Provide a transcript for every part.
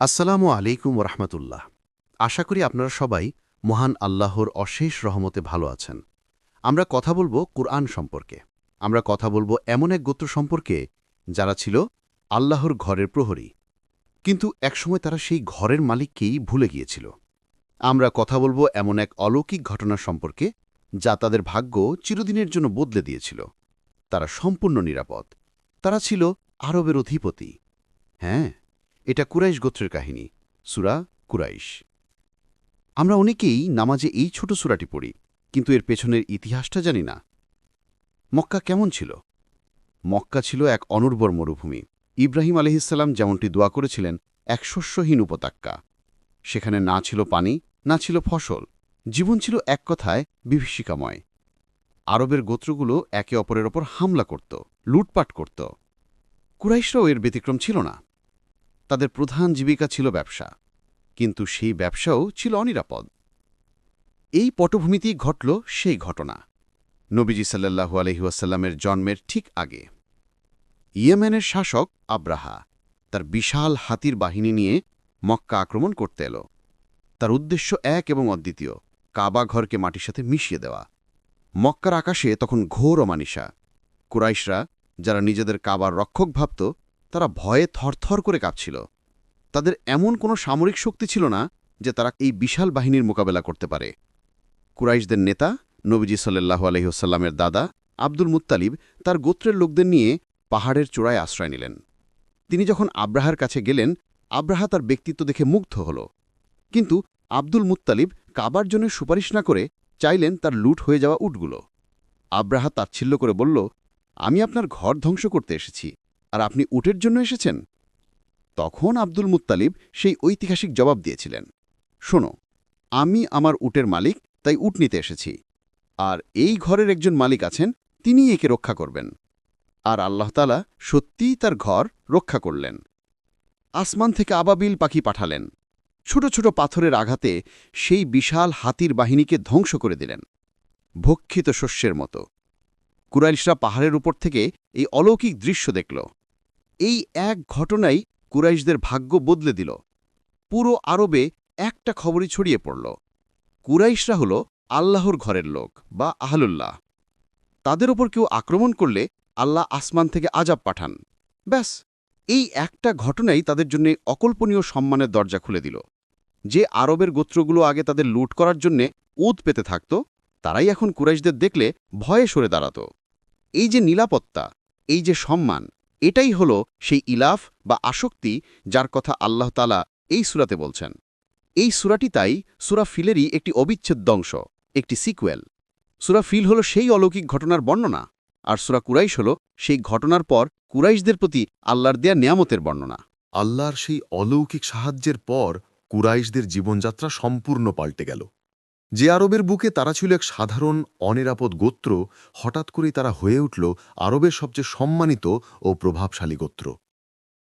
আসসালামু আলাইকুম রহমতুল্লাহ আশা করি আপনারা সবাই মহান আল্লাহর অশেষ রহমতে ভালো আছেন। আমরা কথা বলব কুরআন সম্পর্কে। আমরা কথা বলব এমন এক গোত্র সম্পর্কে যারা ছিল আল্লাহর ঘরের প্রহরী। কিন্তু একসময় তারা সেই ঘরের মালিককেই ভুলে গিয়েছিল। আমরা কথা বলব এমন এক অলৌকিক ঘটনা সম্পর্কে যা তাদের ভাগ্য চিরদিনের জন্য বদলে দিয়েছিল। তারা সম্পূর্ণ নিরাপদ। তারা ছিল আরবের অধিপতি। হ্যাঁ এটা কুরাইশ গোত্রের কাহিনী, সুরা কুরাইশ। আমরা অনেকেই নামাজে এই ছোট সুরাটি পড়ি, কিন্তু এর পেছনের ইতিহাসটা জানি না। মক্কা কেমন ছিল? মক্কা ছিল এক অনুর্বর মরুভূমি। ইব্রাহিম আলহিসাল্লাম যেমনটি দোয়া করেছিলেন, এক শস্যহীন উপত্যকা। সেখানে না ছিল পানি, না ছিল ফসল। জীবন ছিল এক কথায় বিভীষিকাময়। আরবের গোত্রগুলো একে অপরের ওপর হামলা করত, লুটপাট করত। কুরাইশরাও এর ব্যতিক্রম ছিল না। তাদের প্রধান জীবিকা ছিল ব্যবসা। কিন্তু সেই ব্যবসাও ছিল অনিরাপদ। এই পটভূমিতেই ঘটল সেই ঘটনা। নবীজি সাল্লাহু আলহিউসাল্লামের জন্মের ঠিক আগে। ইয়েমেনের শাসক আব্রাহা তার বিশাল হাতির বাহিনী নিয়ে মক্কা আক্রমণ করতে এলো। তার উদ্দেশ্য এক এবং অদ্বিতীয়, কাবা ঘরকে মাটির সাথে মিশিয়ে দেওয়া। মক্কার আকাশে তখন ঘোর অমানিসা। কুরাইশরা, যারা নিজেদের কাবার রক্ষক ভাবত তারা ভয়ে থরথর করে কাঁপছিল। তাদের এমন কোনো সামরিক শক্তি ছিল না যে তারা এই বিশাল বাহিনীর মোকাবেলা করতে পারে। কুরাইশদের নেতা, নবীজি সাল্লাহ আলহিহসাল্লামের দাদা আব্দুল মুত্তালিব তার গোত্রের লোকদের নিয়ে পাহাড়ের চূড়ায় আশ্রয় নিলেন। তিনি যখন আব্রাহার কাছে গেলেন, আব্রাহা তার ব্যক্তিত্ব দেখে মুগ্ধ হল। কিন্তু আব্দুল মুত্তালিব কাবার জন্য সুপারিশ না করে চাইলেন তার লুট হয়ে যাওয়া উটগুলো। আব্রাহা তাচ্ছিল্য করে বলল, আমি আপনার ঘর ধ্বংস করতে এসেছি। আর আপনি উটের জন্য এসেছেন? তখন আব্দুল মুত্তালিব সেই ঐতিহাসিক জবাব দিয়েছিলেন, শোনো, আমি আমার উটের মালিক, তাই উট নিতে এসেছি। আর এই ঘরের একজন মালিক আছেন তিনি একে রক্ষা করবেন। আর আল্লাহতালা সত্যিই তার ঘর রক্ষা করলেন। আসমান থেকে আবাবিল পাখি পাঠালেন। ছোট ছোট পাথরের আঘাতে সেই বিশাল হাতির বাহিনীকে ধ্বংস করে দিলেন, ভক্ষিত শস্যের মতো। কুরাইশরা পাহাড়ের উপর থেকে এই অলৌকিক দৃশ্য দেখল। এই এক ঘটনাই কুরাইশদের ভাগ্য বদলে দিল। পুরো আরবে একটা খবরই ছড়িয়ে পড়ল। কুরাইশরা হল আল্লাহর ঘরের লোক বা আহলুল্লাহ। তাদের ওপর কেউ আক্রমণ করলে আল্লাহ আসমান থেকে আজাব পাঠান। ব্যাস, এই একটা ঘটনাই তাদের জন্য অকল্পনীয় সম্মানের দরজা খুলে দিল। যে আরবের গোত্রগুলো আগে তাদের লুট করার জন্যে উদ পেতে থাকত, তারাই এখন কুরাইশদের দেখলে ভয়ে সরে দাঁড়াত। এই যে নিরাপত্তা, এই যে সম্মান এটাই হল সেই ইলাফ বা আসক্তি যার কথা আল্লাহ তালা এই সুরাতে বলছেন। এই সুরাটি তাই সুরা ফিলেরই একটি অবিচ্ছেদ্য অংশ, একটি সিকুয়েল। সুরা ফিল হল সেই অলৌকিক ঘটনার বর্ণনা, আর সুরা কুরাইশ হল সেই ঘটনার পর কুরাইশদের প্রতি আল্লাহর দেয়া নিয়ামতের বর্ণনা। আল্লাহর সেই অলৌকিক সাহায্যের পর কুরাইশদের জীবনযাত্রা সম্পূর্ণ পাল্টে গেল। যে আরবের বুকে তারা ছিল এক সাধারণ, অনিরাপদ গোত্র, হঠাৎ করেই তারা হয়ে উঠল আরবের সবচেয়ে সম্মানিত ও প্রভাবশালী গোত্র।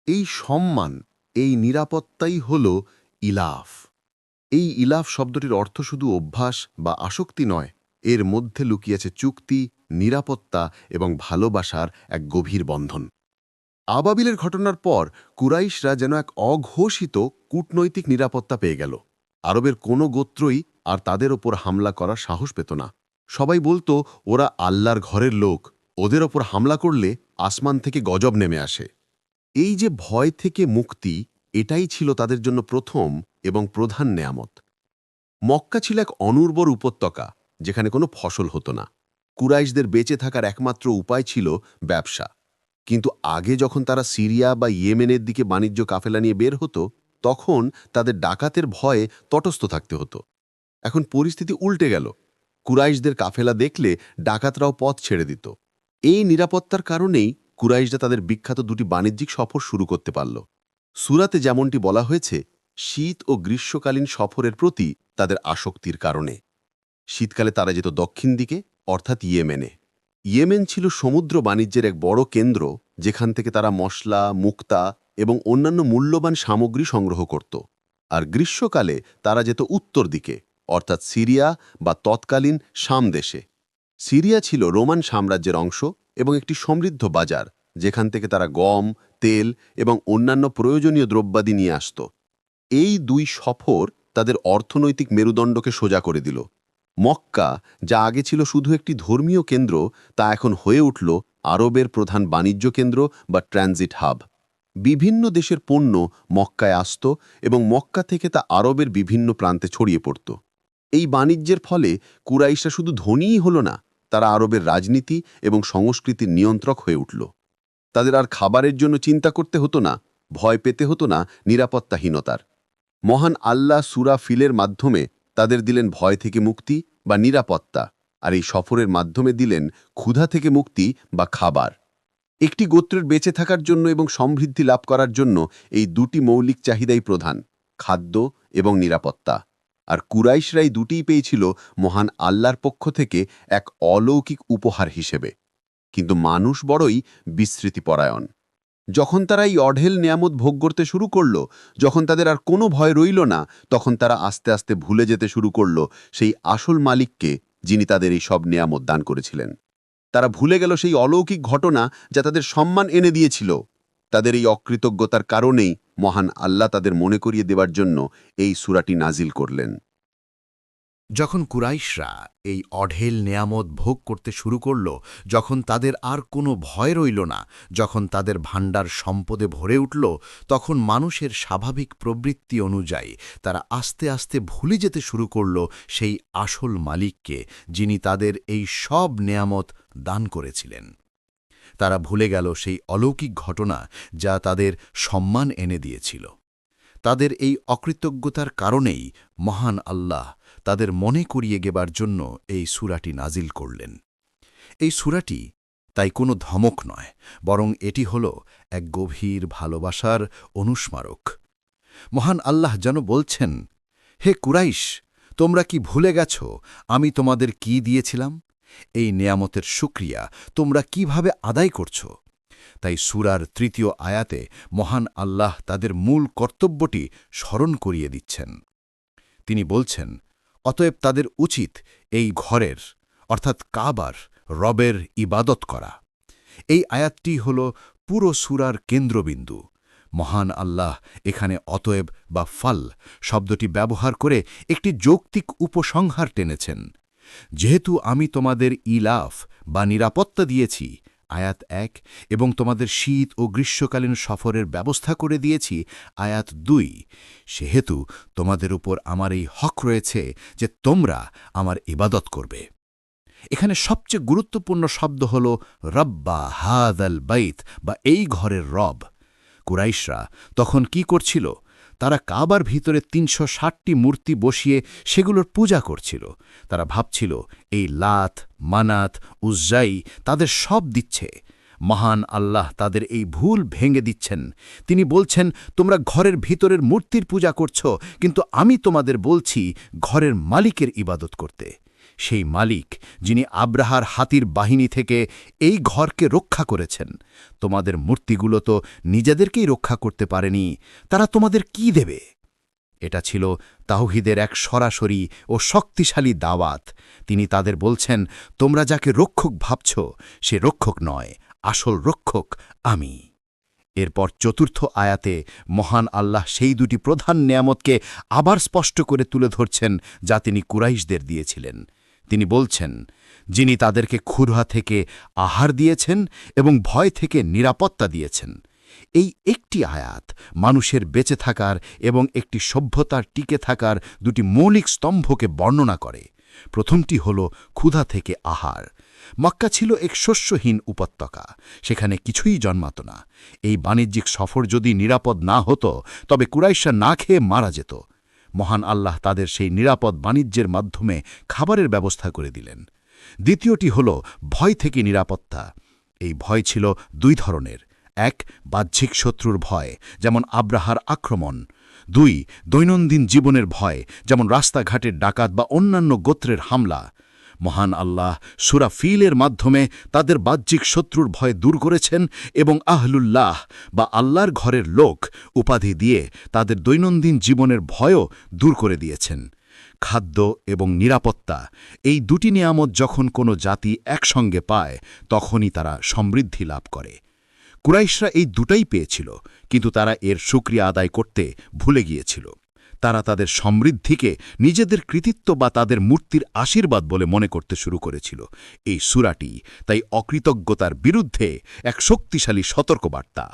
এই সম্মান, এই নিরাপত্তাই হল ইলাফ। এই ইলাফ শব্দটির অর্থ শুধু অভ্যাস বা আসক্তি নয়, এর মধ্যে লুকিয়েছে চুক্তি, নিরাপত্তা এবং ভালোবাসার এক গভীর বন্ধন। আবাবিলের ঘটনার পর কুরাইশরা যেন এক অঘোষিত কূটনৈতিক নিরাপত্তা পেয়ে গেল। আরবের কোনো গোত্রই আর তাদের ওপর হামলা করার সাহস পেত না। সবাই বলতো, ওরা আল্লাহর ঘরের লোক। ওদের ওপর হামলা করলে আসমান থেকে গজব নেমে আসে। এই যে ভয় থেকে মুক্তি, এটাই ছিল তাদের জন্য প্রথম এবং প্রধান নেয়ামত। মক্কা ছিল এক অনুর্বর উপত্যকা, যেখানে কোনো ফসল হতো না। কুরাইশদের বেঁচে থাকার একমাত্র উপায় ছিল ব্যবসা। কিন্তু আগে যখন তারা সিরিয়া বা ইয়েমেনের দিকে বাণিজ্য কাফেলা নিয়ে বের হতো, তখন তাদের ডাকাতের ভয়ে তটস্থ থাকতে হতো। এখন পরিস্থিতি উল্টে গেল। কুরাইশদের কাফেলা দেখলে ডাকাতরাও পথ ছেড়ে দিত। এই নিরাপত্তার কারণেই কুরাইশরা তাদের বিখ্যাত দুটি বাণিজ্যিক সফর শুরু করতে পারল। সুরাতে যেমনটি বলা হয়েছে, শীত ও গ্রীষ্মকালীন সফরের প্রতি তাদের আসক্তির কারণে। শীতকালে তারা যেত দক্ষিণ দিকে, অর্থাৎ ইয়েমেনে। ইয়েমেন ছিল সমুদ্র বাণিজ্যের এক বড় কেন্দ্র, যেখান থেকে তারা মশলা, মুক্তা এবং অন্যান্য মূল্যবান সামগ্রী সংগ্রহ করত। আর গ্রীষ্মকালে তারা যেত উত্তর দিকে অর্থাৎ সিরিয়া বা তৎকালীন শাম দেশে। সিরিয়া ছিল রোমান সাম্রাজ্যের অংশ এবং একটি সমৃদ্ধ বাজার, যেখান থেকে তারা গম, তেল এবং অন্যান্য প্রয়োজনীয় দ্রব্যাদি নিয়ে আসত। এই দুই সফর তাদের অর্থনৈতিক মেরুদণ্ডকে সোজা করে দিল। মক্কা, যা আগে ছিল শুধু একটি ধর্মীয় কেন্দ্র, তা এখন হয়ে উঠল আরবের প্রধান বাণিজ্য কেন্দ্র বা ট্রানজিট হাব। বিভিন্ন দেশের পণ্য মক্কায় আসত এবং মক্কা থেকে তা আরবের বিভিন্ন প্রান্তে ছড়িয়ে পড়ত। এই বাণিজ্যের ফলে কুরাইশা শুধু ধনীই হল না, তারা আরবের রাজনীতি এবং সংস্কৃতির নিয়ন্ত্রক হয়ে উঠল। তাদের আর খাবারের জন্য চিন্তা করতে হতো না, ভয় পেতে হতো না নিরাপত্তাহীনতার। মহান আল্লাহ সুরা ফিলের মাধ্যমে তাদের দিলেন ভয় থেকে মুক্তি বা নিরাপত্তা, আর এই সফরের মাধ্যমে দিলেন ক্ষুধা থেকে মুক্তি বা খাবার। একটি গোত্রের বেঁচে থাকার জন্য এবং সমৃদ্ধি লাভ করার জন্য এই দুটি মৌলিক চাহিদাই প্রধান, খাদ্য এবং নিরাপত্তা। আর কুরাইশরাই দুটিই পেয়েছিল মহান আল্লাহর পক্ষ থেকে এক অলৌকিক উপহার হিসেবে। কিন্তু মানুষ বড়ই বিস্মৃতিপরায়ণ। যখন তারা এই অঢেল নিয়ামত ভোগ করতে শুরু করল, যখন তাদের আর কোনো ভয় রইল না, তখন তারা আস্তে আস্তে ভুলে যেতে শুরু করল সেই আসল মালিককে যিনি তাদের এই সব নিয়ামত দান করেছিলেন। তারা ভুলে গেল সেই অলৌকিক ঘটনা যা তাদের সম্মান এনে দিয়েছিল। তাদের এই অকৃতজ্ঞতার কারণেই মহান আল্লাহ তাদের মনে করিয়ে দেবার জন্য এই সুরাটি নাজিল করলেন। যখন কুরাইশরা এই অঢেল নেয়ামত ভোগ করতে শুরু করল, যখন তাদের আর কোনো ভয় রইল না, যখন তাদের ভাণ্ডার সম্পদে ভরে উঠল, তখন মানুষের স্বাভাবিক প্রবৃত্তি অনুযায়ী তারা আস্তে আস্তে ভুলে যেতে শুরু করল সেই আসল মালিককে, যিনি তাদের এই সব নেয়ামত দান করেছিলেন। তারা ভুলে গেল সেই অলৌকিক ঘটনা যা তাদের সম্মান এনে দিয়েছিল। তাদের এই অকৃতজ্ঞতার কারণেই মহান আল্লাহ তাদের মনে করিয়ে গেবার জন্য এই সুরাটি নাজিল করলেন। এই সুরাটি তাই কোনো ধমক নয়, বরং এটি হল এক গভীর ভালোবাসার অনুস্মারক। মহান আল্লাহ যেন বলছেন, হে কুরাইশ, তোমরা কি ভুলে গেছ আমি তোমাদের কি দিয়েছিলাম? এই নেয়ামতের সুক্রিয়া তোমরা কীভাবে আদায় করছ? তাই সুরার তৃতীয় আয়াতে মহান আল্লাহ তাদের মূল কর্তব্যটি স্মরণ করিয়ে দিচ্ছেন। তিনি বলছেন, অতএব তাদের উচিত এই ঘরের, অর্থাৎ কাবার, রবের ইবাদত করা। এই আয়াতটি হল পুরো সুরার কেন্দ্রবিন্দু। মহান আল্লাহ এখানে অতএব বা ফল শব্দটি ব্যবহার করে একটি যৌক্তিক উপসংহার টেনেছেন। যেহেতু আমি তোমাদের ইলাফ বা নিরাপত্তা দিয়েছি, আয়াত এক, এবং তোমাদের শীত ও গ্রীষ্মকালীন সফরের ব্যবস্থা করে দিয়েছি, আয়াত দুই, সেহেতু তোমাদের উপর আমার এই হক রয়েছে যে তোমরা আমার ইবাদত করবে। এখানে সবচেয়ে গুরুত্বপূর্ণ শব্দ হল রব্বা হাদ আল বাইত বা এই ঘরের রব। কুরাইশরা তখন কি করছিল? তারা কাবার ভিতরে তিনশো ষাটটি মূর্তি বসিয়ে সেগুলোর পূজা করছিল। তারা ভাবছিল, এই লাথ মানাত, উজ্জাই তাদের সব দিচ্ছে। মহান আল্লাহ তাদের এই ভুল ভেঙে দিচ্ছেন। তিনি বলছেন, তোমরা ঘরের ভিতরের মূর্তির পূজা করছ, কিন্তু আমি তোমাদের বলছি, ঘরের মালিকের ইবাদত করতে। সেই মালিক, যিনি আব্রাহার হাতির বাহিনী থেকে এই ঘরকে রক্ষা করেছেন। তোমাদের মূর্তিগুলো তো নিজেদেরকেই রক্ষা করতে পারেনি, তারা তোমাদের কি দেবে? এটা ছিল তাওহিদের এক সরাসরি ও শক্তিশালী দাওয়াত। তিনি তাদের বলছেন, তোমরা যাকে রক্ষক ভাবছ, সে রক্ষক নয়, আসল রক্ষক আমি। এরপর চতুর্থ আয়াতে মহান আল্লাহ সেই দুটি প্রধান নিয়ামতকে আবার স্পষ্ট করে তুলে ধরছেন যা তিনি কুরাইশদের দিয়েছিলেন। তিনি বলছেন, যিনি তাদেরকে ক্ষুধা থেকে আহার দিয়েছেন এবং ভয় থেকে নিরাপত্তা দিয়েছেন। এই একটি আয়াত মানুষের বেঁচে থাকার এবং একটি সভ্যতার টিকে থাকার দুটি মৌলিক স্তম্ভকে বর্ণনা করে। প্রথমটি হল ক্ষুধা থেকে আহার। মক্কা ছিল এক শস্যহীন উপত্যকা, সেখানে কিছুই জন্মাত না। এই বাণিজ্যিক সফর যদি নিরাপদ না হতো, তবে কুরাইশা না খেয়ে মারা যেত। মহান আল্লাহ তাদের সেই নিরাপদ বাণিজ্যের মাধ্যমে খাবারের ব্যবস্থা করে দিলেন। দ্বিতীয়টি হল ভয় থেকে নিরাপত্তা। এই ভয় ছিল দুই ধরনের। এক, বাহ্যিক শত্রুর ভয়, যেমন আব্রাহার আক্রমণ। দুই, দৈনন্দিন জীবনের ভয়, যেমন রাস্তাঘাটের ডাকাত বা অন্যান্য গোত্রের হামলা। মহান আল্লাহ সুরা ফিলের মাধ্যমে তাদের বাহ্যিক শত্রুর ভয় দূর করেছেন এবং আহলুল্লাহ বা আল্লাহর ঘরের লোক উপাধি দিয়ে তাদের দৈনন্দিন জীবনের ভয়ও দূর করে দিয়েছেন। খাদ্য এবং নিরাপত্তা এই দুটি নিয়ামত যখন কোনো জাতি একসঙ্গে পায়, তখনই তারা সমৃদ্ধি লাভ করে। কুরাইশরা এই দুটাই পেয়েছিল, কিন্তু তারা এর সুক্রিয়া আদায় করতে ভুলে গিয়েছিল। তারা তাদের সমৃদ্ধিকে নিজেদের কৃতিত্ব বা তাদের মূর্তির আশীর্বাদ বলে মনে করতে শুরু করেছিল। এই সুরাটি তাই অকৃতজ্ঞতার বিরুদ্ধে এক শক্তিশালী সতর্কবার্তা।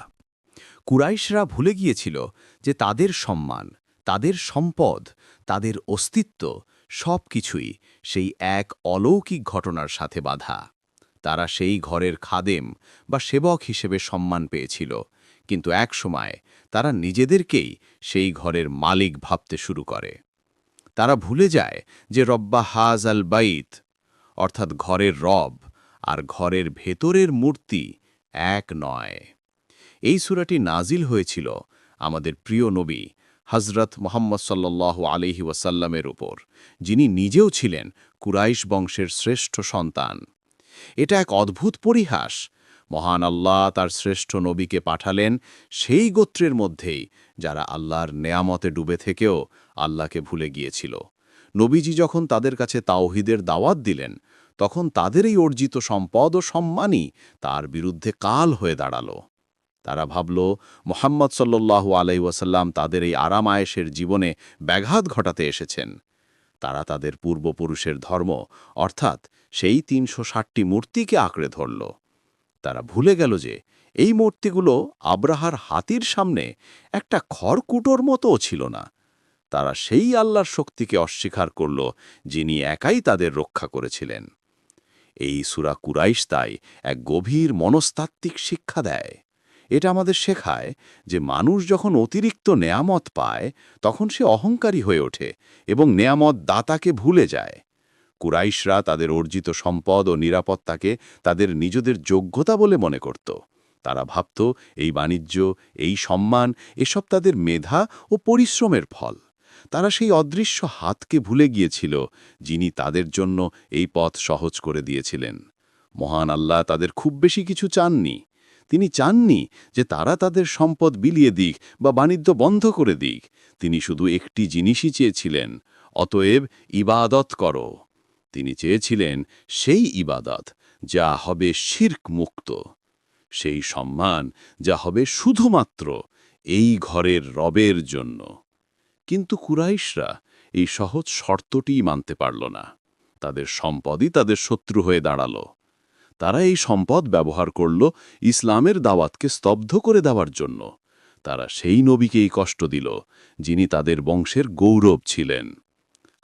কুরাইশরা ভুলে গিয়েছিল যে তাদের সম্মান, তাদের সম্পদ, তাদের অস্তিত্ব সব কিছুই সেই এক অলৌকিক ঘটনার সাথে বাধা। তারা সেই ঘরের খাদেম বা সেবক হিসেবে সম্মান পেয়েছিল। কিন্তু এক সময় তারা নিজেদেরকেই সেই ঘরের মালিক ভাবতে শুরু করে। তারা ভুলে যায় যে রব্বা হাজ আল বাইত, অর্থাৎ ঘরের রব আর ঘরের ভেতরের মূর্তি এক নয়। এই সুরাটি নাজিল হয়েছিল আমাদের প্রিয় নবী হজরত মোহাম্মদ সাল্লাহ আলহি ওয়াসাল্লামের উপর, যিনি নিজেও ছিলেন কুরাইশ বংশের শ্রেষ্ঠ সন্তান। এটা এক অদ্ভুত পরিহাস মহান আল্লাহ তার শ্রেষ্ঠ নবীকে পাঠালেন সেই গোত্রের মধ্যেই যারা আল্লাহর নেয়ামতে ডুবে থেকেও আল্লাহকে ভুলে গিয়েছিল। নবীজি যখন তাদের কাছে তাওহিদের দাওয়াত দিলেন, তখন তাদের এই অর্জিত সম্পদ ও সম্মানই তার বিরুদ্ধে কাল হয়ে দাঁড়াল। তারা ভাবল, মোহাম্মদ সাল্লু আলাই ওয়াসাল্লাম তাদের এই আরাম আয়েসের জীবনে ব্যাঘাত ঘটাতে এসেছেন। তারা তাদের পূর্বপুরুষের ধর্ম, অর্থাৎ সেই তিনশো ষাটটি মূর্তিকে আঁকড়ে ধরল। তারা ভুলে গেল যে এই মূর্তিগুলো আব্রাহার হাতির সামনে একটা খড়কুটোর মতোও ছিল না। তারা সেই আল্লাহর শক্তিকে অস্বীকার করল, যিনি একাই তাদের রক্ষা করেছিলেন। এই সুরা কুরাইশ তাই এক গভীর মনস্তাত্ত্বিক শিক্ষা দেয়। এটা আমাদের শেখায় যে মানুষ যখন অতিরিক্ত নেয়ামত পায়, তখন সে অহংকারী হয়ে ওঠে এবং নেয়ামত দাতাকে ভুলে যায়। কুরাইশরা তাদের অর্জিত সম্পদ ও নিরাপত্তাকে তাদের নিজেদের যোগ্যতা বলে মনে করত। তারা ভাবত, এই বাণিজ্য, এই সম্মান, এসব তাদের মেধা ও পরিশ্রমের ফল। তারা সেই অদৃশ্য হাতকে ভুলে গিয়েছিল, যিনি তাদের জন্য এই পথ সহজ করে দিয়েছিলেন। মহান আল্লাহ তাদের খুব বেশি কিছু চাননি। তিনি চাননি যে তারা তাদের সম্পদ বিলিয়ে দিক বা বাণিজ্য বন্ধ করে দিক। তিনি শুধু একটি জিনিসই চেয়েছিলেন, অতএব ইবাদত করো। তিনি চেয়েছিলেন সেই ইবাদত যা হবে শির্ক মুক্ত সেই সম্মান যা হবে শুধুমাত্র এই ঘরের রবের জন্য। কিন্তু কুরাইশরা এই সহজ শর্তটিই মানতে পারল না। তাদের সম্পদই তাদের শত্রু হয়ে দাঁড়াল। তারা এই সম্পদ ব্যবহার করল ইসলামের দাওয়াতকে স্তব্ধ করে দেওয়ার জন্য। তারা সেই নবীকেই কষ্ট দিল, যিনি তাদের বংশের গৌরব ছিলেন।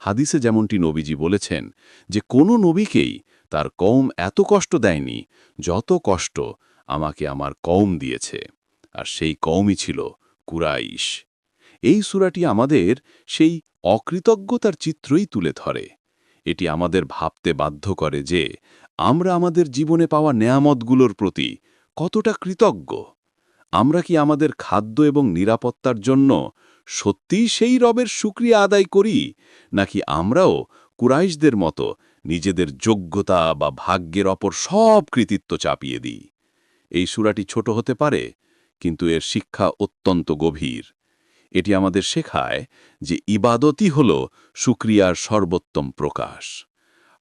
হাদিসে যেমনটি নবীজি বলেছেন যে, কোনো নবীকেই তার কৌম এত কষ্ট দেয়নি যত কষ্ট আমাকে আমার কৌম দিয়েছে। আর সেই কৌমই ছিল কুরাইশ। এই সুরাটি আমাদের সেই অকৃতজ্ঞতার চিত্রই তুলে ধরে। এটি আমাদের ভাবতে বাধ্য করে যে, আমরা আমাদের জীবনে পাওয়া নেয়ামতগুলোর প্রতি কতটা কৃতজ্ঞ। আমরা কি আমাদের খাদ্য এবং নিরাপত্তার জন্য সত্যিই সেই রবের সুক্রিয়া আদায় করি, নাকি আমরাও কুরাইশদের মতো নিজেদের যোগ্যতা বা ভাগ্যের অপর সব কৃতিত্ব চাপিয়ে দিই? এই সুরাটি ছোট হতে পারে, কিন্তু এর শিক্ষা অত্যন্ত গভীর। এটি আমাদের শেখায় যে ইবাদতই হল সুক্রিয়ার সর্বোত্তম প্রকাশ।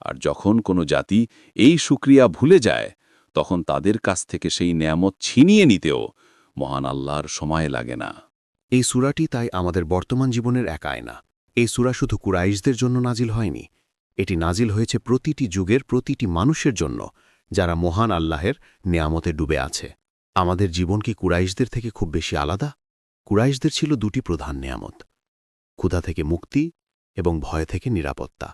আর যখন কোনো জাতি এই সুক্রিয়া ভুলে যায়, তখন তাদের কাছ থেকে সেই নেয়ামত ছিনিয়ে নিতেও মহান আল্লাহর সময় লাগে না। এই সুরাটি তাই আমাদের বর্তমান জীবনের এক আয়না। এই সুরা শুধু কুরাইশদের জন্য নাজিল হয়নি, এটি নাজিল হয়েছে প্রতিটি যুগের প্রতিটি মানুষের জন্য, যারা মহান আল্লাহের নেয়ামতে ডুবে আছে। আমাদের জীবন কি কুরাইশদের থেকে খুব বেশি আলাদা? কুরাইশদের ছিল দুটি প্রধান নেয়ামত, ক্ষুধা থেকে মুক্তি এবং ভয় থেকে নিরাপত্তা।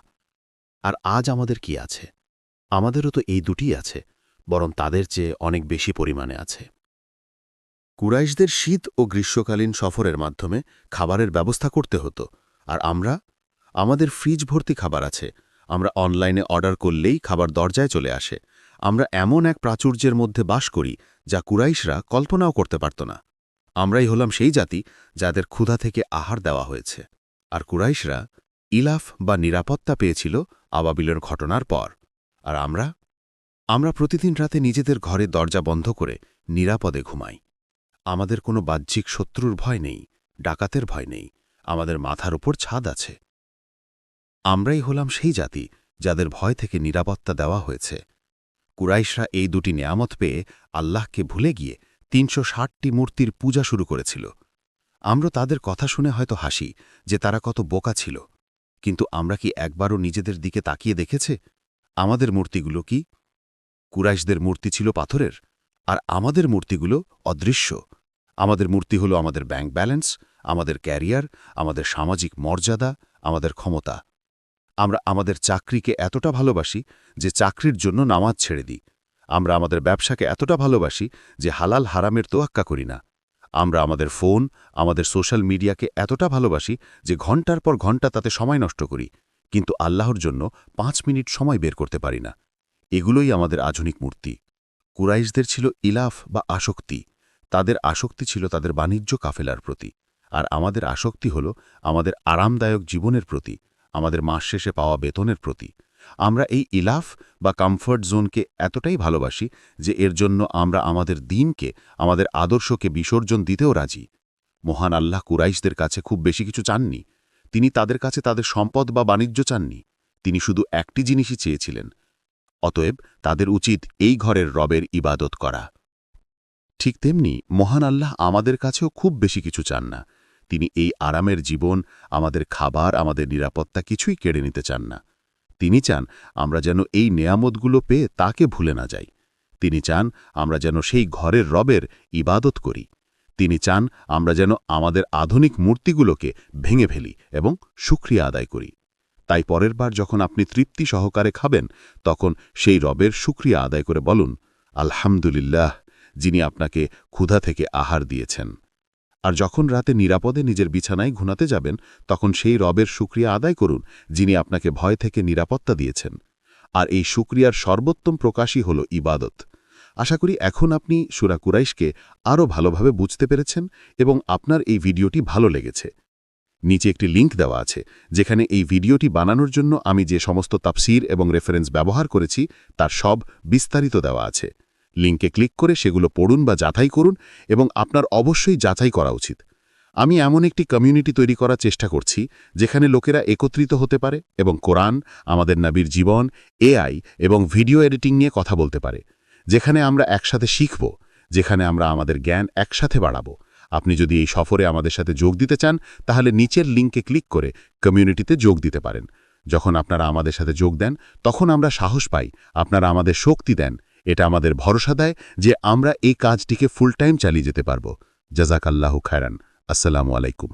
আর আজ আমাদের কি আছে? আমাদেরও তো এই দুটিই আছে, বরং তাদের চেয়ে অনেক বেশি পরিমাণে আছে। কুরাইশদের শীত ও গ্রীষ্মকালীন সফরের মাধ্যমে খাবারের ব্যবস্থা করতে হতো। আর আমরা? আমাদের ফ্রিজ ভর্তি খাবার আছে। আমরা অনলাইনে অর্ডার করলেই খাবার দরজায় চলে আসে। আমরা এমন এক প্রাচুর্যের মধ্যে বাস করি, যা কুরাইশরা কল্পনাও করতে পারত না। আমরাই হলাম সেই জাতি যাদের ক্ষুধা থেকে আহার দেওয়া হয়েছে। আর কুরাইশরা ইলাফ বা নিরাপত্তা পেয়েছিল আবাবিলের ঘটনার পর। আর আমরা? আমরা প্রতিদিন রাতে নিজেদের ঘরে দরজা বন্ধ করে নিরাপদে ঘুমাই। আমাদের কোনো বাহ্যিক শত্রুর ভয় নেই, ডাকাতের ভয় নেই, আমাদের মাথার উপর ছাদ আছে। আমরাই হলাম সেই জাতি যাদের ভয় থেকে নিরাপত্তা দেওয়া হয়েছে। কুরাইশরা এই দুটি নেয়ামত পেয়ে আল্লাহকে ভুলে গিয়ে তিনশো ষাটটি মূর্তির পূজা শুরু করেছিল। আমরা তাদের কথা শুনে হয়তো হাসি যে তারা কত বোকা ছিল। কিন্তু আমরা কি একবারও নিজেদের দিকে তাকিয়ে দেখেছে? আমাদের মূর্তিগুলো কি? কুরাইশদের মূর্তি ছিল পাথরের? আর আমাদের মূর্তিগুলো অদৃশ্য। আমাদের মূর্তি হলো আমাদের ব্যাংক ব্যালেন্স, আমাদের ক্যারিয়ার, আমাদের সামাজিক মর্যাদা, আমাদের ক্ষমতা। আমরা আমাদের চাকরিকে এতটা ভালোবাসি যে চাকরির জন্য নামাজ ছেড়ে দিই। আমরা আমাদের ব্যবসাকে এতটা ভালোবাসি যে হালাল হারামের তোয়াক্কা করি না। আমরা আমাদের ফোন, আমাদের সোশ্যাল মিডিয়াকে এতটা ভালোবাসি যে ঘণ্টার পর ঘণ্টা তাতে সময় নষ্ট করি। কিন্তু আল্লাহর জন্য পাঁচ মিনিট সময় বের করতে পারি না। এগুলোই আমাদের আধুনিক মূর্তি। কুরাইশদের ছিল ইলাফ বা আসক্তি। তাদের আসক্তি ছিল তাদের বাণিজ্য কাফেলার প্রতি। আর আমাদের আসক্তি হল আমাদের আরামদায়ক জীবনের প্রতি, আমাদের মাস শেষে পাওয়া বেতনের প্রতি। আমরা এই ইলাফ বা কমফর্ট জোনকে এতটাই ভালোবাসি যে এর জন্য আমরা আমাদের দিনকে, আমাদের আদর্শকে বিসর্জন দিতেও রাজি। মহান আল্লাহ কুরাইশদের কাছে খুব বেশি কিছু চাননি। তিনি তাদের কাছে তাদের সম্পদ বা বাণিজ্য চাননি। তিনি শুধু একটি জিনিসই চেয়েছিলেন অতএব তাদের উচিত এই ঘরের রবের ইবাদত করা। ঠিক তেমনি মহান আল্লাহ আমাদের কাছেও খুব বেশি কিছু চান না। তিনি এই আরামের জীবন, আমাদের খাবার, আমাদের নিরাপত্তা কিছুই কেড়ে নিতে চান না। তিনি চান আমরা যেন এই নেয়ামতগুলো পেয়ে তাকে ভুলে না যাই। তিনি চান আমরা যেন সেই ঘরের রবের ইবাদত করি। তিনি চান আমরা যেন আমাদের আধুনিক মূর্তিগুলোকে ভেঙে ফেলি এবং সুক্রিয়া আদায় করি। তাই পরের বার যখন আপনি তৃপ্তি সহকারে খাবেন, তখন সেই রবের সুক্রিয়া আদায় করে বলুন, আলহামদুলিল্লাহ, যিনি আপনাকে ক্ষুধা থেকে আহার দিয়েছেন। আর যখন রাতে নিরাপদে নিজের বিছানায় ঘুনাতে যাবেন, তখন সেই রবের সুক্রিয়া আদায় করুন, যিনি আপনাকে ভয় থেকে নিরাপত্তা দিয়েছেন। আর এই সুক্রিয়ার সর্বোত্তম প্রকাশই হল ইবাদত। আশা করি এখন আপনি সুরা কুরাইশকে আরও ভালোভাবে বুঝতে পেরেছেন এবং আপনার এই ভিডিওটি ভালো লেগেছে। নিচে একটি লিংক দেওয়া আছে, যেখানে এই ভিডিওটি বানানোর জন্য আমি যে সমস্ত তাফসির এবং রেফারেন্স ব্যবহার করেছি, তার সব বিস্তারিত দেওয়া আছে। লিঙ্কে ক্লিক করে সেগুলো পড়ুন বা যাচাই করুন এবং আপনার অবশ্যই যাচাই করা উচিত। আমি এমন একটি কমিউনিটি তৈরি করার চেষ্টা করছি, যেখানে লোকেরা একত্রিত হতে পারে এবং কোরআন, আমাদের নাবির জীবন এআই এবং ভিডিও এডিটিং নিয়ে কথা বলতে পারে, যেখানে আমরা একসাথে শিখব, যেখানে আমরা আমাদের জ্ঞান একসাথে বাড়াবো। আপনি যদি এই সফরে আমাদের সাথে যোগ দিতে চান, তাহলে নিচের লিঙ্কে ক্লিক করে কমিউনিটিতে যোগ দিতে পারেন। যখন আপনারা আমাদের সাথে যোগ দেন, তখন আমরা সাহস পাই, আপনারা আমাদের শক্তি দেন। এটা আমাদের ভরসা দেয় যে আমরা এই কাজটিকে ফুল টাইম চালিয়ে যেতে পারব। জাজাকাল্লাহু খায়রান। আসসালামু আলাইকুম।